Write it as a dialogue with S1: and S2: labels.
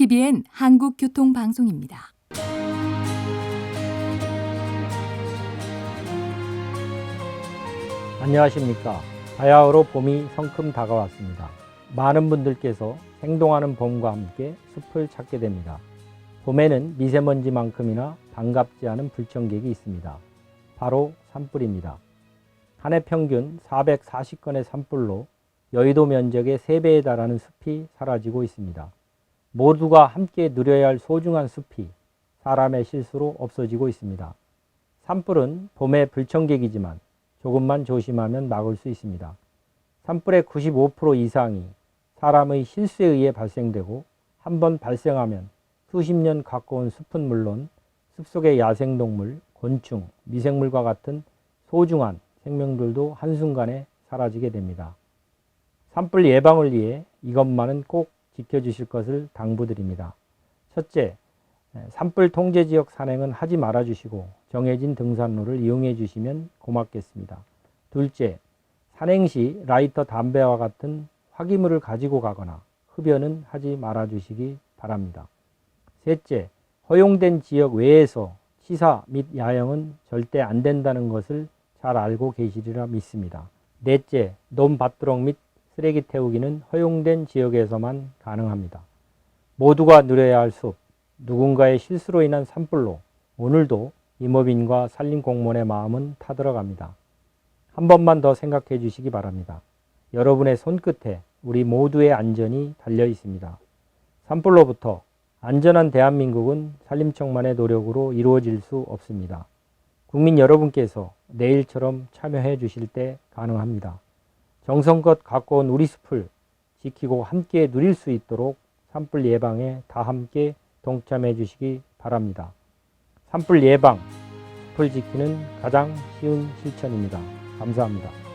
S1: TVN 한국교통방송입니다.
S2: 안녕하십니까. 바야흐로 봄이 성큼 다가왔습니다. 많은 분들께서 행동하는 봄과 함께 숲을 찾게 됩니다. 봄에는 미세먼지만큼이나 반갑지 않은 불청객이 있습니다. 바로 산불입니다. 한 해 평균 440건의 산불로 여의도 면적의 3배에 달하는 숲이 사라지고 있습니다. 모두가 함께 누려야 할 소중한 숲이 사람의 실수로 없어지고 있습니다. 산불은 봄의 불청객이지만 조금만 조심하면 막을 수 있습니다. 산불의 95% 이상이 사람의 실수에 의해 발생되고 한 번 발생하면 수십 년 가까운 숲은 물론 숲속의 야생동물, 곤충, 미생물과 같은 소중한 생명들도 한순간에 사라지게 됩니다. 산불 예방을 위해 이것만은 꼭 지켜주실 것을 당부드립니다. 첫째, 산불 통제 지역 산행은 하지 말아 주시고 정해진 등산로를 이용해 주시면 고맙겠습니다. 둘째, 산행 시 라이터 담배와 같은 화기물을 가지고 가거나 흡연은 하지 말아 주시기 바랍니다. 셋째, 허용된 지역 외에서 시사 및 야영은 절대 안 된다는 것을 잘 알고 계시리라 믿습니다. 넷째, 논밭두렁 및 쓰레기 태우기는 허용된 지역에서만 가능합니다. 모두가 누려야 할 숲, 누군가의 실수로 인한 산불로 오늘도 임업인과 산림공무원의 마음은 타들어갑니다. 한 번만 더 생각해 주시기 바랍니다. 여러분의 손끝에 우리 모두의 안전이 달려 있습니다. 산불로부터 안전한 대한민국은 산림청만의 노력으로 이루어질 수 없습니다. 국민 여러분께서 내일처럼 참여해 주실 때 가능합니다. 정성껏 가꿔온 우리 숲을 지키고 함께 누릴 수 있도록 산불 예방에 다 함께 동참해 주시기 바랍니다. 산불 예방, 숲을 지키는 가장 쉬운 실천입니다. 감사합니다.